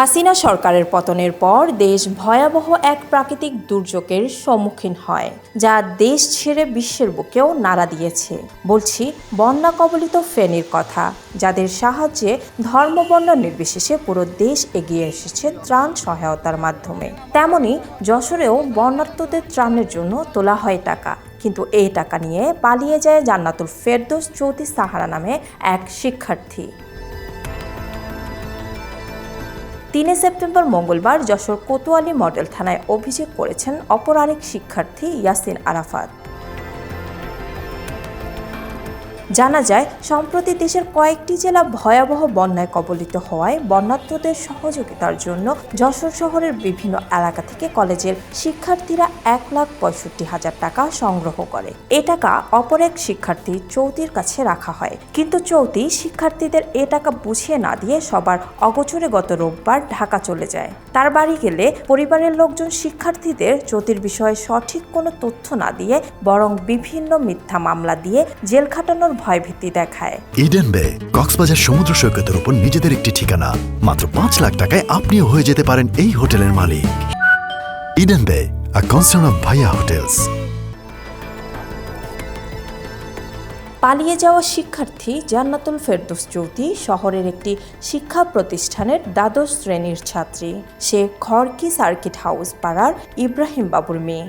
হাসিনা সরকারের পতনের পর দেশ ভয়াবহ এক প্রাকৃতিক দুর্যোগের সম্মুখীন হয়, যা দেশ ছেড়ে বিশ্বের বুকেও নাড়া দিয়েছে। বলছি, বন্যা কবলিত ফেনীর কথা, যাদের সাহায্যে ধর্মবর্ণ নির্বিশেষে পুরো দেশ এগিয়ে এসেছে ত্রাণ সহায়তার মাধ্যমে। তেমনি যশোরেও বন্যার্তদের ত্রাণের জন্য তোলা হয় টাকা, কিন্তু এই টাকা নিয়ে পালিয়ে যায় জান্নাতুল ফেরদোস চৌধুরী সাহারা নামে এক শিক্ষার্থী। তিনে সেপ্টেম্বর মঙ্গলবার যশোর কোতোয়ালি মডেল থানায় অভিযোগ করেছেন অপর আরেক শিক্ষার্থী ইয়াসিন আরাফাত। জানা যায়, সম্প্রতি দেশের কয়েকটি জেলা ভয়াবহ বন্যায় কবলিত হওয়ায় বন্যার্থদের সহযোগিতার জন্য যশোর শহরের বিভিন্ন এলাকা থেকে কলেজের শিক্ষার্থীরা এক লাখ পঁয়ষট্টি হাজার টাকা সংগ্রহ করে। এ টাকা অপর এক শিক্ষার্থী চৌতির কাছে রাখা হয়। কিন্তু চৌতি শিক্ষার্থীদের এ টাকা বুঝিয়ে না দিয়ে সবার অগোচরে গত রোববার ঢাকা চলে যায়। তার বাড়ি গেলে পরিবারের লোকজন শিক্ষার্থীদের চৌতির বিষয়ে সঠিক কোনো তথ্য না দিয়ে বরং বিভিন্ন মিথ্যা মামলা দিয়ে জেল খাটানোর ভয়ভীতি দেখায়। ইডেন বে কক্সবাজার সমুদ্র সৈকতের উপর নিজেদের একটি ঠিকানা। মাত্র পাঁচ লাখ টাকায় আপনিও হয়ে যেতে পারেন এই হোটেলের মালিক। Eden Bay a concern of Bhaiya hotels পালিয়ে যাওয়া শিক্ষার্থী জান্নাতুল ফেরদৌস চৌধুরী শহরের একটি শিক্ষা প্রতিষ্ঠানের দ্বাদশ শ্রেণির ছাত্রী। সে খড়কি সার্কিট হাউস পাড়ার ইব্রাহিম বাবুর মেয়ে।